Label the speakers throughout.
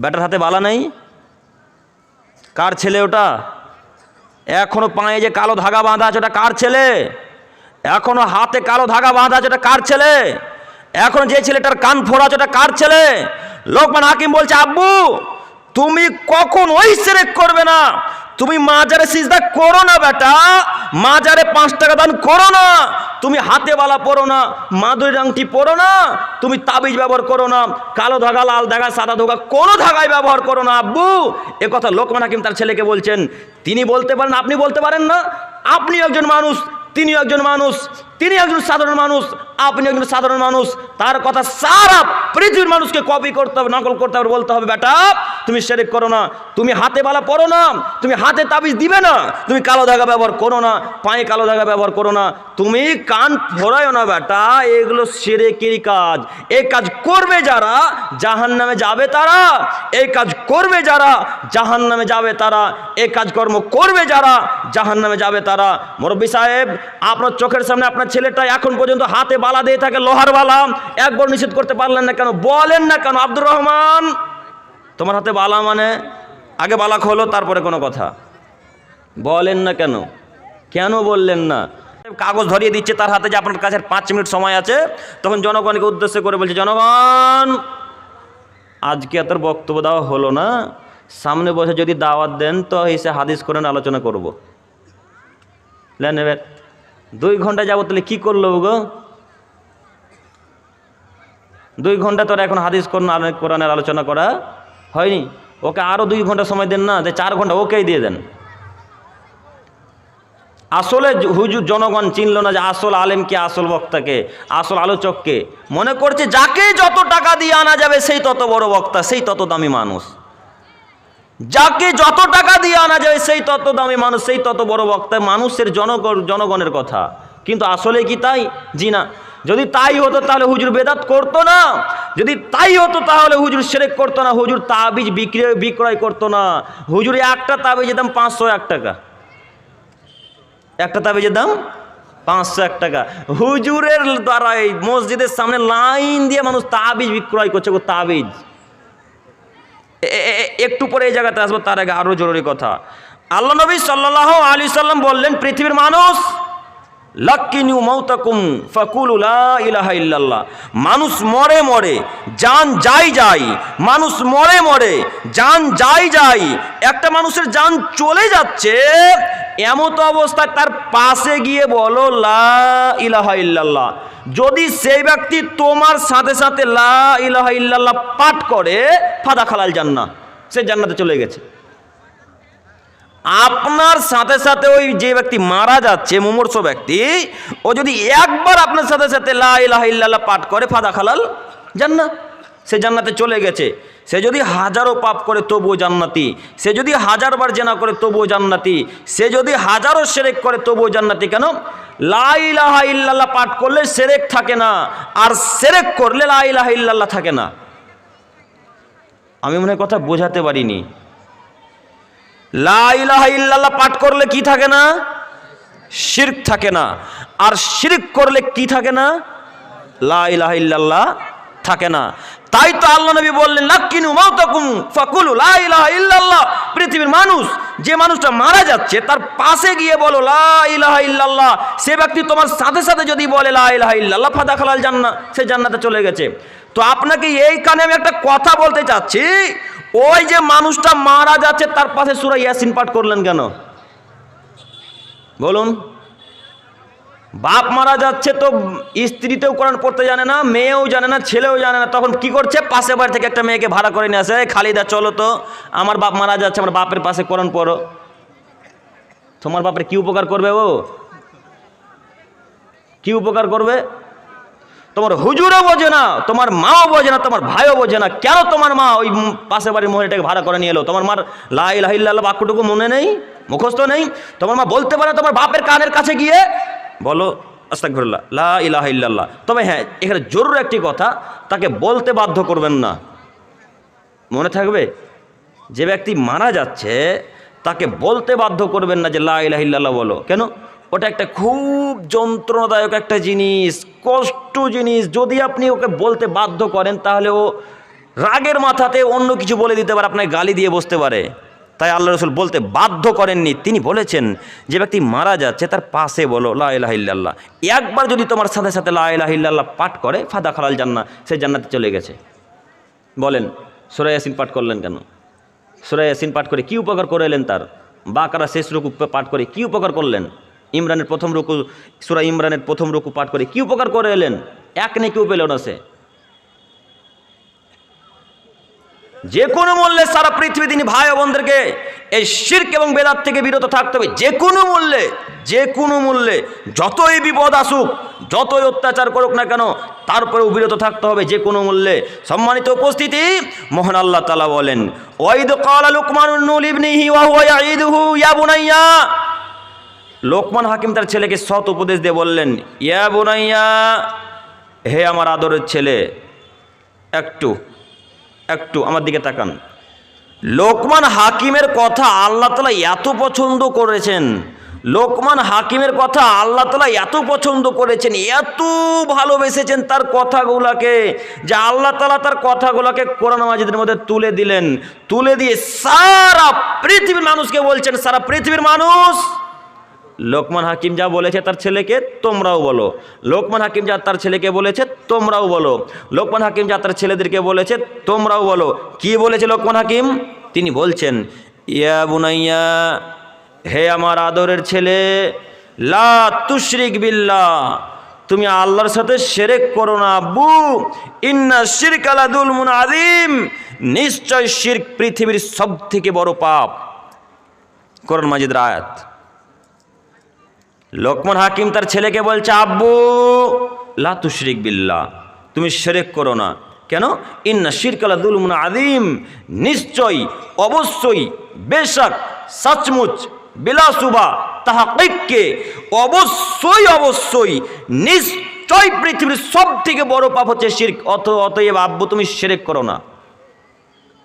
Speaker 1: Batter হাতে বালা নেই। কার ছেলে ওটা? এখনও পায়ে যে কালো ধাগা বাঁধা আছে, ওটা কার ছেলে? এখনও হাতে কালো ধাগা বাঁধা আছে, ওটা কার ছেলে? এখন যে ছেলেটার কান ফোড়া আছে, ওটা কার ছেলে? লোকমান হাকিম বলছে, আব্বু তুমি কখন ওই সেরেক করবে না? তুমি মাজারে সিজদা করো না, বেটা। মাজারে পাঁচ টাকা দান করো না। তুমি হাতে বালা পরো না, মাদুরি আংটি পরো না, তুমি তাবিজ ব্যবহার করো না, কালো ধাগা, লাল ধাগা, সাদা ধাগা, কোনো ধাগায় ব্যবহার করো না, আব্বু। এ কথা লোকমান হাকিম তার ছেলেকে বলছেন। তিনি বলতে পারেন, আপনি বলতে পারেন না। আপনি একজন মানুষ তিনি একজন মানুষ। তিনি একজন সাধারণ মানুষ, আপনি একজন সাধারণ মানুষ। তার কথা সারা পৃথিবীর মানুষকে কপি করতে হবে, নকল করতে হবে, বলতে হবে, বেটা, তুমি সেরেক করো না, তুমি হাতে বালা পড়ো না, তুমি হাতে তাবিজ দিবে না, তুমি কালো ধাগা ব্যবহার করো না, পায়ে কালো ধাগা ব্যবহার করো না, তুমি কান ফোড়ায়ও না, বেটা, এগুলো সেরেকেরই কাজ। এই কাজ করবে যারা জাহান নামে যাবে তারা এই কাজ করবে যারা জাহান নামে যাবে তারা এই কাজকর্ম করবে যারা জাহান নামে যাবে তারা। মুরব্বী সাহেব, আপনার চোখের সামনে আপনার ছেলেটা এখন পর্যন্ত হাতে বালা দিয়ে থাকে, লোহার বালা। একবার নিষেধ করতে পারলেন না কেন? বলেন না কেন, আব্দুর রহমান? তোমার হাতে বালা মানে? আগে বালা খোলো, তারপরে কোনো কথা। বলেন না কেন? কেন বললেন না? কাগজ ধরিয়ে দিচ্ছে তার হাতে যে আপনার কাছে পাঁচ মিনিট সময় আছে। তখন জনগণকে উদ্দেশ্য করে বলছে, জনগণ, আজকে এত বক্তব্য দেওয়া হলো না। সামনে বসে যদি দাওয়াত দেন তো এসে হাদিস করে আলোচনা করব। এবার দুই ঘণ্টা যাব তাহলে কী করল গো? দুই ঘণ্টা তোর এখন হাদিস কোরআন কোরআনের আলোচনা করা হয়নি? ওকে আরও দুই ঘণ্টা সময় দেন না, যে চার ঘণ্টা ওকেই দিয়ে দেন। আসলে হুজুর জনগণ চিনল না যে আসল আলেমকে আসল বক্তাকে আসল আলোচককে মনে করছে যাকে যত টাকা দিয়ে আনা যাবে, সেই তত বড় বক্তা, সেই তত দামি মানুষ। যাকে যত টাকা দিয়ে আনা যায়, সেই তত দামি মানুষ, সেই তত বড় বক্তা। মানুষের জনগণ, জনগণের কথা। কিন্তু আসলে কি তাই? জি না। যদি তাই হতো তাহলে হুজুর বেদাত করতো না। যদি তাই হতো তাহলে হুজুর সেরেক করতো না। হুজুর তাবিজ বিক্রয় বিক্রয় করতো না। হুজুর একটা তাবিজের দাম পাঁচশো এক টাকা। একটা তাবিজের দাম পাঁচশো এক টাকা। হুজুরের দ্বারা এই মসজিদের সামনে লাইন দিয়ে মানুষ তাবিজ বিক্রয় করছে তাবিজ। একটু পরে এই জায়গাতে আসব, তার আগে আরও জরুরি কথা। আল্লাহ নবী সাল্লাহ আলী সাল্লাম বললেন, পৃথিবীর মানুষ লাক্কিনু মৌতাকুম ফাকুলুলা ইলাহা ইল্লাল্লাহ। মানুষ মরে মরে, যান যাই যাই, মানুষ মরে মরে, যান যাই যাই, একটা মানুষের যান চলে যাচ্ছে, এমত অবস্থায় তার পাশে গিয়ে বলো লা যদি সেই ব্যক্তি তোমার সাথে সাথে লা ইলাহা ইল্লাল্লাহ পাঠ করে ফাদা খালাল জান্না সে জান্নাতে চলে গেছে। আপনার সাথে সাথে ওই যে ব্যক্তি মারা যাচ্ছে, মুমূর্ষ ব্যক্তি, ও যদি একবার আপনার সাথে সাথে লা ইলাহা ইল্লাল্লাহ পাঠ করে, ফাদা খালাল, জান্নাত। সে জান্নাতে চলে গেছে। সে যদি হাজারো পাপ করে, তবুও জান্নাতি। সে যদি হাজারবার জেনা করে, তবুও জান্নাতি। সে যদি হাজারো সেরেক করে, তবুও জান্নাতি। কেন? লা ইলাহা ইল্লাল্লাহ পাঠ করলে সেরেক থাকে না, আর সেরেক করলে লা ইলাহা ইল্লাল্লাহ থাকে না। আমি মনে কথা বোঝাতে পারিনি। লা ইলাহা ইল্লাল্লাহ পাঠ করলে কি থাকে না? শিরক থাকে না। আর শিরক করলে কি থাকে না? লা ইলাহা ইল্লাল্লাহ থাকে না। তাই তো আল্লাহ নবী বললেন লাক্কিনু মাউতাকুম ফাকুলু লা ইলাহা ইল্লাল্লাহ। পৃথিবীর মানুষ, যে মানুষটা মারা যাচ্ছে, তার পাশে গিয়ে বলো, লা ইলাহা ইল্লাল্লাহ। সে ব্যক্তি তোমার সাথে সাথে যদি বলে, লা ইলাহা ইল্লাল্লাহ ফাদা খালাল জান্না সে জান্নাতে চলে গেছে। তো আপনাকে এই কানে আমি একটা কথা বলতে চাচ্ছি। ওই যে মানুষটা মারা যাচ্ছে, তার পাশে সুরা ইয়াসিন পাঠ করলেন কেন? বলুন। বাপ মারা যাচ্ছে তো স্ত্রীতেও কোরআন পড়তে জানে না, মেয়েও জানে না, ছেলেও জানে না। তখন কি করছে? পাশে বাড়ি থেকে একটা মেয়েকে ভাড়া করে নিয়ে আসে, "এই খালিদা, চলো তো, আমার বাপ মারা যাচ্ছে, আমার বাপের পাশে কোরআন পড়ো। তোমার বাপের কি উপকার করবে ও? কি উপকার করবে? তোমার হুজুরও বোঝে না, তোমার মাও বোঝে না, তোমার ভাইও বোঝে না। কেন তোমার মা ওই পাশে বাড়ির মহিলাটাকে ভাড়া করে নিয়ে এলো? তোমার মার লাই লাহিল্লাহ বাক্যটুকু মনে নেই? মুখস্থ নেই? তোমার মা বলতে পারে তোমার বাপের কানের কাছে গিয়ে, বলো লা ইলাহা ইল্লাল্লাহ। তবে হ্যাঁ এখানে জরুরি একটি কথা, তাকে বলতে বাধ্য করবেন না। মনে থাকবে? যে ব্যক্তি মারা যাচ্ছে, তাকে বলতে বাধ্য করবেন না যে লা ইলাহা বলো। কেন? ওটা একটা খুব যন্ত্রণাদায়ক একটা জিনিস, কষ্ট জিনিস। যদি আপনি ওকে বলতে বাধ্য করেন, তাহলে ও রাগের মাথাতে অন্য কিছু বলে দিতে পারে, আপনাকে গালি দিয়ে বসতে পারে। তাই আল্লাহ রসুল বলতে বাধ্য করেননি। তিনি বলেছেন, যে ব্যক্তি মারা যাচ্ছে, তার পাশে বলো, লা ইলাহা ইল্লাল্লাহ। একবার যদি তোমার সাথে সাথে লা ইলাহা ইল্লাল্লাহ পাঠ করে ফাদা খালাল জান্না সে জান্নাতে চলে গেছে। বলেন, সুরা ইয়াসিন পাঠ করলেন কেন? সুরা ইয়াসিন পাঠ করে কি উপকার করে এলেন তার? বাকারা শেষ রুকু পাঠ করে কি উপকার করলেন? ইমরানের প্রথম রুকু, সুরা ইমরানের প্রথম রুকু পাঠ করে কি উপকার করে এলেন? এক নেকিও পেল না সে যে কোনো মূল্যে সারা পৃথিবী তিনি ভাই বোনদেরকে এই শির্ক এবং বেদাত থেকে বিরত থাকতে হবে। যে কোনো মূল্যে, যে কোনো মূল্যে, যতই বিপদ আসুক, যতই অত্যাচার করুক না কেন তারপরেও বিরত থাকতে হবে যে কোনো মূল্যে। সম্মানিত উপস্থিতি, মোহন আল্লাহ তালা বলেন, ওয়াইদ কালা লুকমানুল ইবনিহি ওয়া হুয়া ইয়াইদুহু ইয়া বুনাইয়া। লোকমান হাকিম তার ছেলেকে সৎ উপদেশ দিয়ে বললেন, ইয়া বুনাইয়া, হে আমার আদরের ছেলে, একটু একটু আমার দিকে তাকান। লোকমান হাকিমের কথা আল্লাহ তালা এত পছন্দ করেছেন, লোকমান হাকিমের কথা আল্লাহ তালা এত পছন্দ করেছেন, এত ভালোবেসেছেন তার কথাগুলাকে যে আল্লাহ তালা তার কথাগুলোকে কোরআন মাজিদের মধ্যে তুলে দিলেন, তুলে দিয়ে সারা পৃথিবীর মানুষকে বলছেন, সারা পৃথিবীর মানুষ লোকমান হাকিম যা বলেছে তার ছেলেকে তোমরাও বলো। লোকমান হাকিম যা তার ছেলেকে বলেছে, তোমরাও বলো। লোকমান হাকিম যা তার ছেলেদেরকে বলেছে, তোমরাও বলো। কি বলেছে লোকমান হাকিম? তিনি বলছেন, ইয়া বুনাইয়া, হে আমার আদরের ছেলে, লা তুশরিক বিল্লাহ, তুমি আল্লাহর সাথে সেরেক করো না, আব্বু। ইন্না শিরক আলাদুল মুন আদিম নিশ্চয় শিরক পৃথিবীর সব থেকে বড় পাপ। করন মাজিদের আয়াত। লোকমান হাকিম তার ছেলেকে বলছে, আব্বু, লা তুশরিক বিল্লা তুমি শেরেক করো না। কেন? ইন্না শিরকালা দুলমুন আদিম নিশ্চয়ই, অবশ্যই, বেশক, সচমুচ, বিলাসুবা তাহা কৈককে অবশ্যই অবশ্যই নিশ্চয় পৃথিবীর সব থেকে বড় পাপ হচ্ছে শির্ক অত অতএব আব্বু, তুমি শেরেক করো না।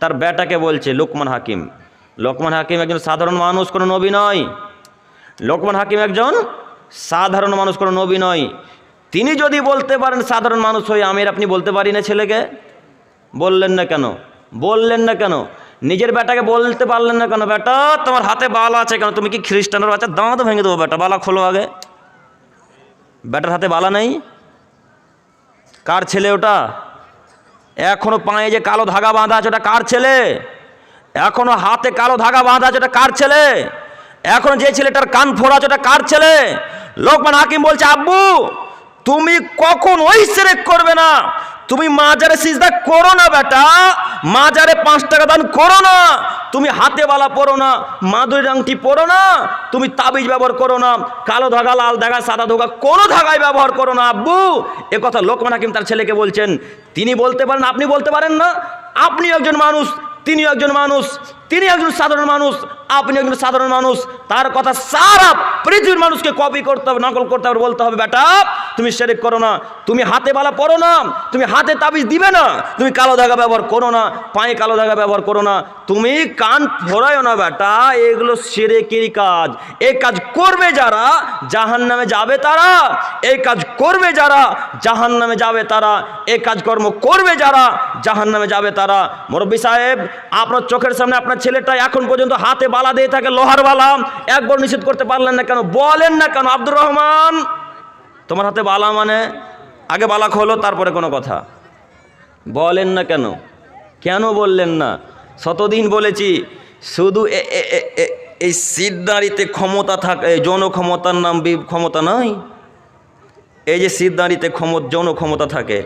Speaker 1: তার বেটাকে বলছে, লোকমান হাকিম লোকমান হাকিম একজন সাধারণ মানুষ, কোনো নবী নয়। লোকমান হাকিম একজন সাধারণ মানুষ, কোনো নবী নয়। তিনি যদি বলতে পারেন সাধারণ মানুষ হয়ে আমির, আপনি বলতে পারি না ছেলেকে? বললেন না কেন? বললেন না কেন? নিজের বেটাকে বলতে পারলেন না কেন? বেটা, তোমার হাতে বালা আছে কেন? তুমি কি খ্রিস্টানের বাচ্চা? দাঁত ভেঙে দেবো বেটা, বালা খোলো আগে। বেটার হাতে বালা নেই? কার ছেলে ওটা? এখনও পায়ে যে কালো ধাগা বাঁধা আছে, ওটা কার ছেলে? এখনও হাতে কালো ধাগা বাঁধা আছে, ওটা কার ছেলে? এখন যে ছেলেটার কান ফোড়া আছে, ওটা কার ছেলে? লোকমান হাকিম বলছে, আব্বু, তুমি কখন ওই সেরেক করবে না? তুমি মাজারে সিজদা করো না বেটা। মাজারে পাঁচ টাকা দান করো না। তুমি হাতে বালা পরো না, মাদুরি আংটি পরো না, তুমি তাবিজ ব্যবহার করো না, কালো ধাগা, লাল ধাগা, সাদা ধাগা, কোনো ধাগায় ব্যবহার করো না, আব্বু। এ কথা লোকমান হাকিম তার ছেলেকে বলছেন। তিনি বলতে পারেন, আপনি বলতে পারেন না আপনি একজন মানুষ তিনি একজন মানুষ। তিনি একজন সাধারণ মানুষ, আপনি একজন সাধারণ মানুষ। তার কথা সারা পৃথিবীর মানুষকে কপি করতে হবে, নকল করতে হবে, বলতে হবে, বেটা, তুমি সেরেক করো না, তুমি হাতে বালা পড়ো না, তুমি হাতে তাবিজ দিবে না, তুমি কালো ধাগা ব্যবহার করো না, পায়ে কালো ধাগা ব্যবহার করো না, তুমি কান ফোরায়ও না, বেটা, এগুলো সেরেকেরই কাজ। এই কাজ করবে যারা জাহান নামে যাবে তারা, এই কাজ করবে যারা জাহান নামে যাবে তারা, এই কাজকর্ম করবে যারা জাহান নামে যাবে তারা। মুরব্বী সাহেব, আপনার চোখের সামনে আপনার ছেলেটা এখন পর্যন্ত হাতে বালা দিয়ে থাকে, লোহার বালা। একবার নিষেধ করতে পারলেন না কেন? বলেন না কেন? আব্দুর রহমান! তোমার হাতে বালা মানে? আগে বালা খোলো, তারপরে কোনো কথা। বলেন না কেন? কেন বললেন না? শতদিন বলেছি, শুধু এই সিদ্ধারিতে ক্ষমতা থাক যৌন ক্ষমতার নাম ক্ষমতা নয় এই যে সিদ্ধারিতে ক্ষম যৌন ক্ষমতা থাকে,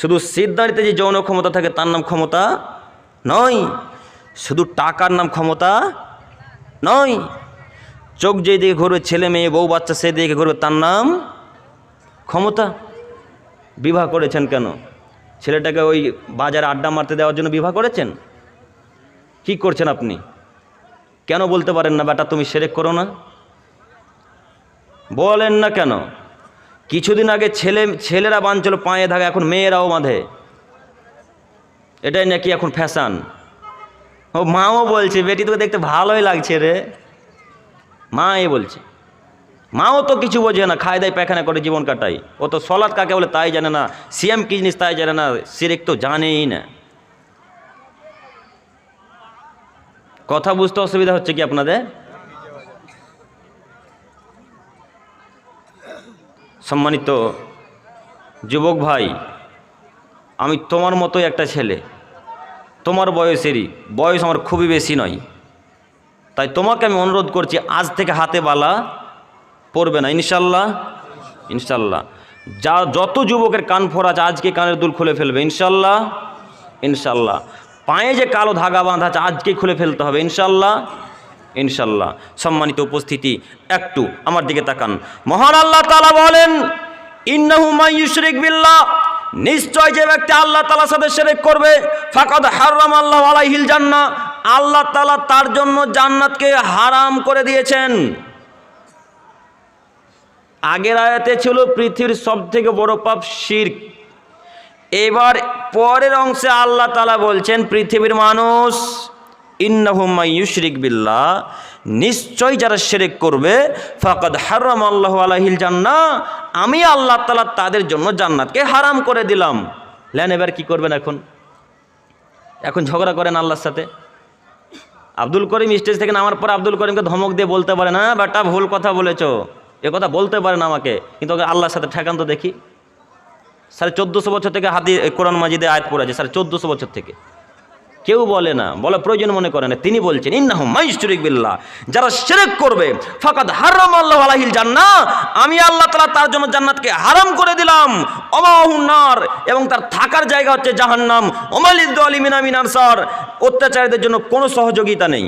Speaker 1: শুধু সিদ্ধারিতে যে যৌন ক্ষমতা থাকে, তার নাম ক্ষমতা নয় শুধু টাকার নাম ক্ষমতা নয়। চোখ যেই দিকে ঘুরবে ছেলে মেয়ে, বউ বাচ্চা, সেই দিকে ঘুরবে তার নাম ক্ষমতা। বিবাহ করেছেন কেন? ছেলেটাকে ওই বাজারে আড্ডা মারতে দেওয়ার জন্য বিবাহ করেছেন? কি করছেন আপনি? কেন বলতে পারেন না, বেটা, তুমি সেরেক করো না। বলেন না কেন? কিছুদিন আগে ছেলে, ছেলেরা বাঁধছিল পায়ে ধাগা এখন মেয়েরাও বাঁধে। এটাই নাকি এখন ফ্যাশন? ও মাও বলছে, বেটি, তোকে দেখতে ভালোই লাগছে রে। মা এ বলছে, মাও তো কিছু বোঝে না, খায় দায় পায়খানা করে জীবন কাটাই ও তো সলাদ কাকে বলে তাই জানে না, সিএম কি জিনিস তাই জানে না, সিরেক তো জানেই না। কথা বুঝতে অসুবিধা হচ্ছে কি আপনাদের? সম্মানিত যুবক ভাই, আমি তোমার মতোই একটা ছেলে। তোমার বয়সেরই, বয়স আমার খুবই বেশি নয়। তাই তোমাকে আমি অনুরোধ করছি, আজ থেকে হাতে বালা পড়বে না। ইনশাল্লাহ ইনশাল্লাহ। যা, যত যুবকের কান ফোরা আছে, আজকে কানের দুল খুলে ফেলবে। ইনশাল্লাহ ইনশাল্লাহ। পায়ে যে কালো ধাগা বাঁধা আছে, আজকে খুলে ফেলতে হবে। ইনশাল্লাহ ইনশাল্লাহ। সম্মানিত উপস্থিতি, একটু আমার দিকে তাকান। মহান আল্লাহ তালা বলেন, ইন্নাহু মাইয়ুশরিক বিল্লাহ। নিশ্চয় যে ব্যক্তি আল্লাহ তালার সাথে সেরেক করবে, ফাকাদ হারাম আল্লাহ আলাইহিল জান্নাহ, আল্লাহ তালা তার জন্য জান্নাতকে হারাম করে দিয়েছেন। আগের আয়াতে ছিল পৃথিবীর সব থেকে বড় পাপ শির্ক। এবার পরের অংশে আল্লাহ তালা বলছেন, পৃথিবীর মানুষ ইন্নাহুম্মা ইউশরিক বিল্লাহ নিশ্চয় যারা শিরিক করবে, ফাকাদ হারাম আল্লাহ আলাহিল জান্না আমি আল্লাহ তালা তাদের জন্য জান্নাতকে হারাম করে দিলাম। লেন এবার কী করবেন এখন? এখন ঝগড়া করেন আল্লাহর সাথে। আব্দুল করিম স্টেজ থেকে নামার পর আব্দুল করিমকে ধমক দিয়ে বলতে পারে, না, বেটা, ভুল কথা বলেছ। এ কথা বলতে পারেন আমাকে, কিন্তু ওকে আল্লাহর সাথে ঠেকান তো দেখি। সাড়ে চোদ্দোশো বছর থেকে হাতি কোরআন মাজিদে আয়াত পড়েছে সাড়ে চোদ্দোশো বছর থেকে। কেউ বলে না, বলা প্রয়োজন মনে করে না। তিনি বলছেন ইন্নাহ মাইশরিক বিল্লাহ, যারা শিরক করবে, ফাকাদ হারাম আল্লাহ আলাহিল জান্নাহ, আমি আল্লাহ তাআলা তার জন্য জান্নাতকে হারাম করে দিলাম। অমাহুনার এবং তার থাকার জায়গা হচ্ছে জাহান্নাম। ওমালিদ আলিমিন আমিন আনসার, অত্যাচারীদের জন্য কোনো সহযোগিতা নেই।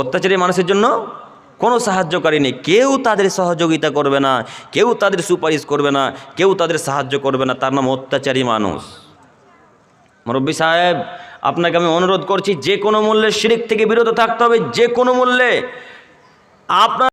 Speaker 1: অত্যাচারী মানুষের জন্য কোনো সাহায্যকারী নেই। কেউ তাদের সহযোগিতা করবে না, কেউ তাদের সুপারিশ করবে না, কেউ তাদের সাহায্য করবে না। তার নাম অত্যাচারী মানুষ। মুরব্বী সাহেব আপনাকে আমি অনুরোধ করছি, যে কোনো মূল্যে শিরিক থেকে বিরত থাকতে হবে, যে কোনো মূল্যে। আপনার